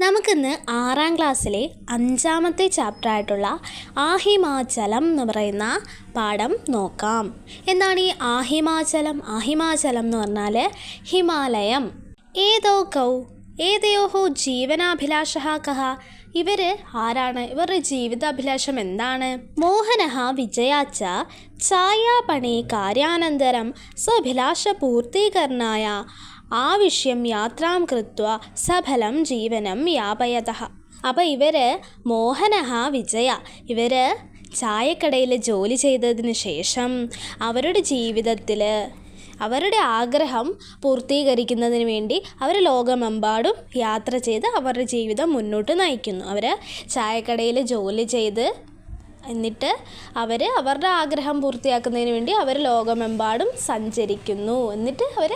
നമുക്കിന്ന് ആറാം ക്ലാസ്സിലെ അഞ്ചാമത്തെ ചാപ്റ്റർ ആയിട്ടുള്ള ആഹിമാചലം എന്ന് പറയുന്ന പാഠം നോക്കാം. എന്താണ് ഈ ആഹിമാചലം? ആഹിമാചലം എന്ന് പറഞ്ഞാൽ ഹിമാലയം. ഏതോ കൗ ഏതയോഹോ ജീവനാഭിലാഷ കഹ. ഇവർ ആരാണ്? ഇവരുടെ ജീവിതാഭിലാഷം എന്താണ്? മോഹനഹ വിജയാച്ച ഛായാപണി കാര്യാനന്തരം സ്വഭിലാഷ പൂർത്തീകരണായ ആവശ്യം യാത്രാം കൃത്വ സഫലം ജീവനം യാപയത. അപ്പോൾ ഇവർ മോഹനഹ വിജയ. ഇവർ ചായക്കടയിൽ ജോലി ചെയ്തതിന് ശേഷം അവരുടെ ജീവിതത്തിൽ അവരുടെ ആഗ്രഹം പൂർത്തീകരിക്കുന്നതിന് വേണ്ടി അവർ ലോകമെമ്പാടും യാത്ര ചെയ്ത് അവരുടെ ജീവിതം മുന്നോട്ട് നയിക്കുന്നു. അവർ ചായക്കടയിൽ ജോലി ചെയ്ത് എന്നിട്ട് അവർ അവരുടെ ആഗ്രഹം പൂർത്തിയാക്കുന്നതിന് വേണ്ടി അവർ ലോകമെമ്പാടും സഞ്ചരിക്കുന്നു. എന്നിട്ട് അവർ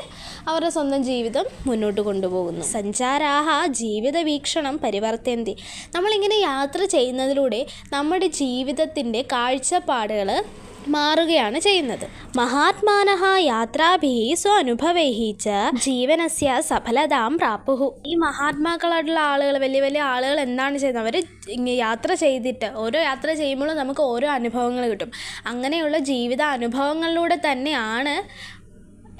അവരുടെ സ്വന്തം ജീവിതം മുന്നോട്ട് കൊണ്ടുപോകുന്നു. സഞ്ചാരാഹ ജീവിത വീക്ഷണം പരിവർത്തന്തി. നമ്മളിങ്ങനെ യാത്ര ചെയ്യുന്നതിലൂടെ നമ്മുടെ ജീവിതത്തിന്റെ കാഴ്ചപ്പാടുകൾ മാറുകയാണ് ചെയ്യുന്നത്. മഹാത്മാനഹ യാത്രാഭി സ്വാനുഭവൈ ച ജീവനസ്യ സഫലതാം പ്രാപ്പുഹു ഈ മഹാത്മാക്കളായിട്ടുള്ള ആളുകൾ വലിയ വലിയ ആളുകൾ എന്താണ് ചെയ്യുന്നത്? അവർ യാത്ര ചെയ്തിട്ട് ഓരോ യാത്ര ചെയ്യുമ്പോഴും നമുക്ക് ഓരോ അനുഭവങ്ങൾ കിട്ടും. അങ്ങനെയുള്ള ജീവിത അനുഭവങ്ങളിലൂടെ തന്നെയാണ്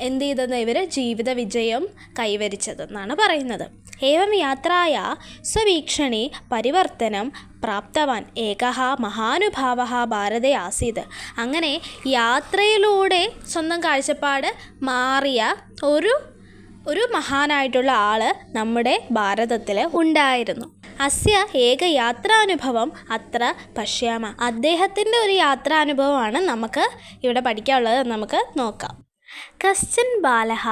എന്ത് ചെയ്തത് ഇവർ ജീവിത വിജയം കൈവരിച്ചതെന്നാണ് പറയുന്നത്. ഏവം യാത്രായ സ്വവീക്ഷണി പരിവർത്തനം പ്രാപ്തവാൻ ഏകഹ മഹാനുഭാവ ഭാരതേ ആസീത്. അങ്ങനെ യാത്രയിലൂടെ സ്വന്തം കാഴ്ചപ്പാട് മാറിയ ഒരു ഒരു മഹാനായിട്ടുള്ള ആൾ നമ്മുടെ ഭാരതത്തിൽ ഉണ്ടായിരുന്നു. അസ്യ ഏക യാത്രാനുഭവം അത്ര പശ്യാമ. അദ്ദേഹത്തിന്റെ ഒരു യാത്രാനുഭവമാണ് നമുക്ക് ഇവിടെ പഠിക്കാനുള്ളത് നമുക്ക് നോക്കാം. കശ്ചൻ ബാലഹ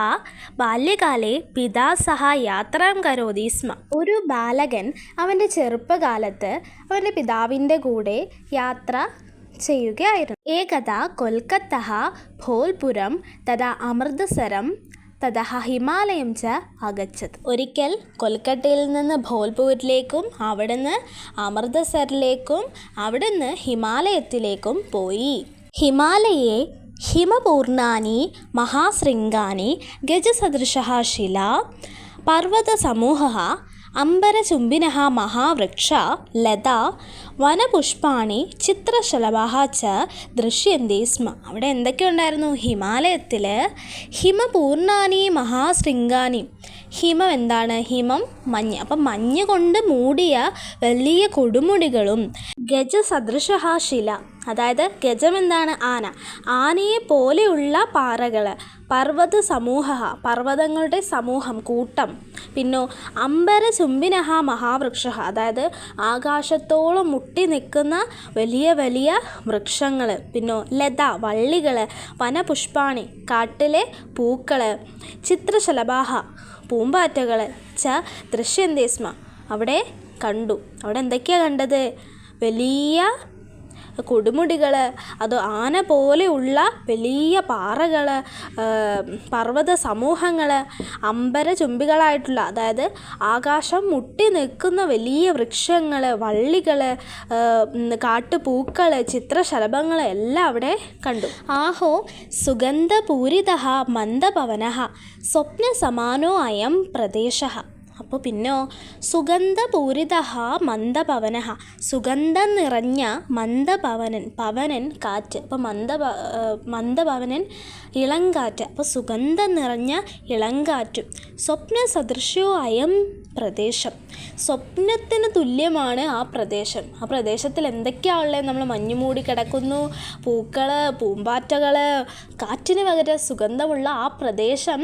ബാല്യകാലെ പിതാ സഹ യാത്രാം കരോതി സ്മ. ഒരു ബാലകൻ അവന്റെ ചെറുപ്പകാലത്ത് അവന്റെ പിതാവിന്റെ കൂടെ യാത്ര ചെയ്യുകയായിരുന്നു. ഏകത കൊൽക്കത്ത ഭോൽപുരം തഥാ അമൃതസരം തഥാ ഹിമാലയം ച അഗച്ചത് ഒരിക്കൽ കൊൽക്കട്ടയിൽ നിന്ന് ഭോൽപൂരിലേക്കും അവിടുന്ന് അമൃതസറിലേക്കും അവിടുന്ന് ഹിമാലയത്തിലേക്കും പോയി. ഹിമാലയെ ഹിമപൂർണാനി മഹാശൃംഗാനി ഗജസദൃശ ശില പർവതസമൂഹ അംബരചുംബിന മഹാവൃക്ഷ ലത വനപുഷ്പാണി ചിത്രശലഭ ച ദൃശ്യന്തി സ്മ. അവിടെ എന്തൊക്കെ ഉണ്ടായിരുന്നു? ഹിമാലയത്തിൽ ഹിമപൂർണാനി മഹാശൃംഗാനി. ഹിമം എന്താണ്? ഹിമം മഞ്ഞ്. അപ്പം മഞ്ഞ് കൊണ്ട് മൂടിയ വലിയ കൊടുമുടികളും ഗജസദൃശ ശില. അതായത് ഗജം എന്താണ് ആന? ആനയെ പോലെയുള്ള പാറകൾ പർവത സമൂഹ പർവതങ്ങളുടെ സമൂഹം കൂട്ടം. പിന്നോ അമ്പര ചുംബിനഹ മഹാവൃക്ഷ അതായത് ആകാശത്തോളം മുട്ടി നിൽക്കുന്ന വലിയ വലിയ വൃക്ഷങ്ങൾ. പിന്നോ ലത വള്ളികൾ വനപുഷ്പാണി കാട്ടിലെ പൂക്കൾ ചിത്രശലഭാഹ പൂമ്പാറ്റകൾ ച ദൃശ്യന്തേസ്മ. അവിടെ കണ്ടു. അവിടെ എന്തൊക്കെയാണ് കണ്ടത്? വലിയ കൊടുമുടികൾ അത് ആന പോലെയുള്ള വലിയ പാറകൾ പർവത സമൂഹങ്ങൾ അമ്പര ചുംബികളായിട്ടുള്ള അതായത് ആകാശം മുട്ടി നിൽക്കുന്ന വലിയ വൃക്ഷങ്ങൾ വള്ളികൾ കാട്ടുപൂക്കൾ ചിത്രശലഭങ്ങൾ എല്ലാം അവിടെ കണ്ടു. ആഹോ സുഗന്ധപൂരിത മന്ദപവന സ്വപ്നസമാനോ അയം പ്രദേശ അപ്പോൾ പിന്നോ സുഗന്ധപൂരിത മന്ദപവന സുഗന്ധം നിറഞ്ഞ മന്ദപവനൻ പവനൻ കാറ്റ്. അപ്പോൾ മന്ദ മന്ദപവനൻ ഇളങ്കാറ്റ്. അപ്പോൾ സുഗന്ധം നിറഞ്ഞ ഇളങ്കാറ്റും. സ്വപ്ന സദൃശ്യോ അയം പ്രദേശം. സ്വപ്നത്തിന് തുല്യമാണ് ആ പ്രദേശം. ആ പ്രദേശത്തിൽ എന്തൊക്കെയാണ് ഉള്ളത് നമ്മൾ മഞ്ഞു മൂടി കിടക്കുന്നു പൂക്കൾ പൂമ്പാറ്റകൾ കാറ്റിന് പകരം സുഗന്ധമുള്ള ആ പ്രദേശം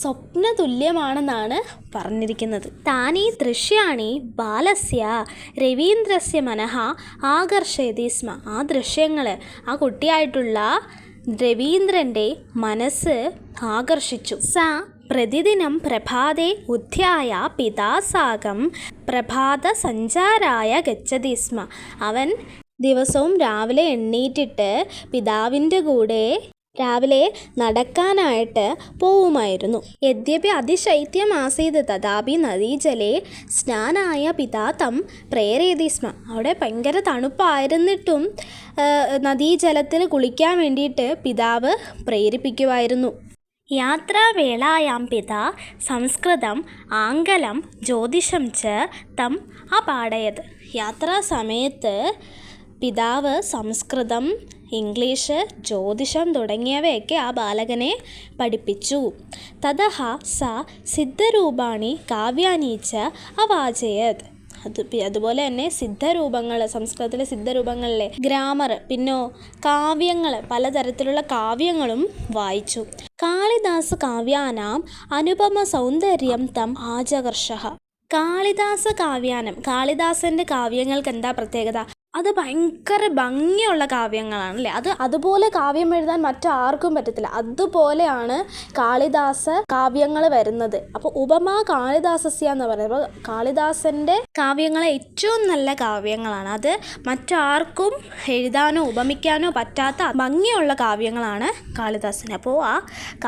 സ്വപ്ന തുല്യമാണെന്നാണ് പറഞ്ഞിരിക്കുന്നത്. താനീ ദൃശ്യാണി ബാലസ്യ രവീന്ദ്രസ്യ മനഃ ആകർഷയതി സ്മ. ആ ദൃശ്യങ്ങൾ ആ കുട്ടിയായിട്ടുള്ള രവീന്ദ്രന്റെ മനസ്സ് ആകർഷിച്ചു. സ. പ്രതിദിനം പ്രഭാതേ ഉദ്ധ്യായ പിതാസാകം പ്രഭാത സഞ്ചാരായ ഗച്ഛതി സ്മ. അവൻ ദിവസവും രാവിലെ എണ്ണീറ്റിട്ട് പിതാവിന്റെ കൂടെ രാവിലെ നടക്കാനായിട്ട് പോവുമായിരുന്നു. യദ്യപി അതിശൈത്യമാസീത് തഥാപി നദീജലെ സ്നാനായ പിതാത്തം പ്രേരേതി സ്മ. അവിടെ ഭയങ്കര തണുപ്പായിരുന്നിട്ടും നദീജലത്തിൽ കുളിക്കാൻ വേണ്ടിയിട്ട് പിതാവ് പ്രേരിപ്പിക്കുമായിരുന്നു. യാത്രാവേളായാം പിതാ സംസ്കൃതം ആംഗലം ജ്യോതിഷം ച തം യാത്രാ യാത്രാസമയത്ത് പിതാവ് സംസ്കൃതം ഇംഗ്ലീഷ് ജ്യോതിഷം തുടങ്ങിയവയൊക്കെ ആ ബാലകനെ പഠിപ്പിച്ചു. തഥ സ സിദ്ധരൂപാണി കാവ്യാനീച്ച അവാചയത് അത് അതുപോലെ തന്നെ സിദ്ധരൂപങ്ങൾ സംസ്കൃതത്തിലെ സിദ്ധരൂപങ്ങളിലെ ഗ്രാമർ പിന്നോ കാവ്യങ്ങൾ പലതരത്തിലുള്ള കാവ്യങ്ങളും വായിച്ചു. കാളിദാസ് കാവ്യാനാം അനുപമ സൗന്ദര്യം തം ആചകർഷ. കാളിദാസ കാവ്യാനം കാളിദാസന്റെ കാവ്യങ്ങൾക്ക് എന്താ പ്രത്യേകത? അത് ഭയങ്കര ഭംഗിയുള്ള കാവ്യങ്ങളാണ് അല്ലേ? അത് അതുപോലെ കാവ്യം എഴുതാൻ മറ്റാർക്കും പറ്റത്തില്ല. അതുപോലെയാണ് കാളിദാസ കാവ്യങ്ങൾ വരുന്നത്. അപ്പോൾ ഉപമ കാളിദാസസ്യ എന്ന് പറയുമ്പോൾ കാളിദാസന്റെ കാവ്യങ്ങൾ ഏറ്റവും നല്ല കാവ്യങ്ങളാണ്. അത് മറ്റാർക്കും എഴുതാനോ ഉപമിക്കാനോ പറ്റാത്ത ഭംഗിയുള്ള കാവ്യങ്ങളാണ് കാളിദാസന്. അപ്പോൾ ആ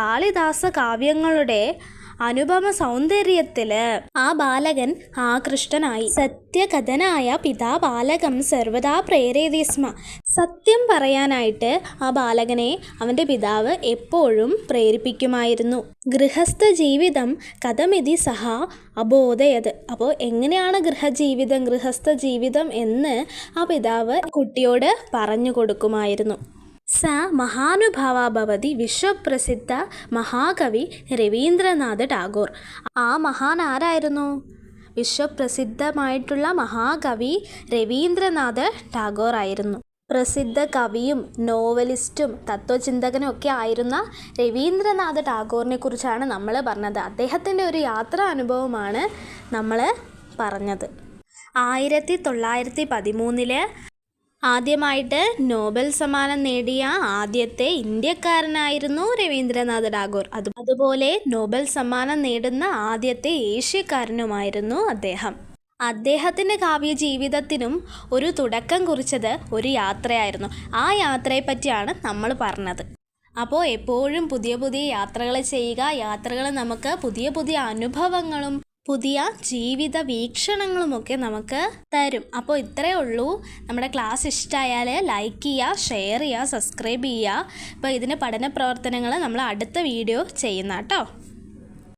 കാളിദാസ കാവ്യങ്ങളുടെ അനുപമ സൗന്ദര്യത്തിൽ ആ ബാലകൻ ആകൃഷ്ടനായി. സത്യകഥനായ പിതാ ബാലകം സർവദാ പ്രേരേതി സ്മ. സത്യം പറയാനായിട്ട് ആ ബാലകനെ അവന്റെ പിതാവ് എപ്പോഴും പ്രേരിപ്പിക്കുമായിരുന്നു. ഗൃഹസ്ഥ ജീവിതം കഥമിതി സഹ അബോധയത്. അപ്പോൾ എങ്ങനെയാണ് ഗൃഹജീവിതം ഗൃഹസ്ഥ ജീവിതം എന്ന് ആ പിതാവ് കുട്ടിയോട് പറഞ്ഞു കൊടുക്കുമായിരുന്നു. സ മഹാനുഭാവ ഭവതി വിശ്വപ്രസിദ്ധ മഹാകവി രവീന്ദ്രനാഥ് ടാഗോർ. ആ മഹാൻ ആരായിരുന്നു? വിശ്വപ്രസിദ്ധമായിട്ടുള്ള മഹാകവി രവീന്ദ്രനാഥ് ടാഗോർ ആയിരുന്നു. പ്രസിദ്ധ കവിയും നോവലിസ്റ്റും തത്വചിന്തകനും ഒക്കെ ആയിരുന്ന രവീന്ദ്രനാഥ് ടാഗോറിനെ കുറിച്ചാണ് നമ്മൾ പറഞ്ഞത്. അദ്ദേഹത്തിന്റെ ഒരു യാത്രാ അനുഭവമാണ് നമ്മൾ പറഞ്ഞത്. ആയിരത്തി തൊള്ളായിരത്തി പതിമൂന്നിൽ ആദ്യമായിട്ട് നോബൽ സമ്മാനം നേടിയ ആദ്യത്തെ ഇന്ത്യക്കാരനായിരുന്നു രവീന്ദ്രനാഥ് ടാഗോർ. അത് അതുപോലെ നോബൽ സമ്മാനം നേടുന്ന ആദ്യത്തെ ഏഷ്യക്കാരനുമായിരുന്നു അദ്ദേഹം. അദ്ദേഹത്തിന്റെ കാവ്യ ജീവിതത്തിനും ഒരു തുടക്കം കുറിച്ചത് ഒരു യാത്രയായിരുന്നു. ആ യാത്രയെ പറ്റിയാണ് നമ്മൾ പറഞ്ഞത്. അപ്പോൾ എപ്പോഴും പുതിയ പുതിയ യാത്രകൾ ചെയ്യുക യാത്രകൾ നമുക്ക് പുതിയ പുതിയ അനുഭവങ്ങളും പുതിയ ജീവിത വീക്ഷണങ്ങളുമൊക്കെ നമുക്ക് തരും. അപ്പോൾ ഇത്രയേ ഉള്ളൂ. നമ്മുടെ ക്ലാസ് ഇഷ്ടമായാൽ ലൈക്ക് ചെയ്യുക ഷെയർ ചെയ്യുക സബ്സ്ക്രൈബ് ചെയ്യുക. അപ്പോൾ ഇതിന്റെ പഠന പ്രവർത്തനങ്ങൾ നമ്മൾ അടുത്ത വീഡിയോ ചെയ്യുന്ന കേട്ടോ.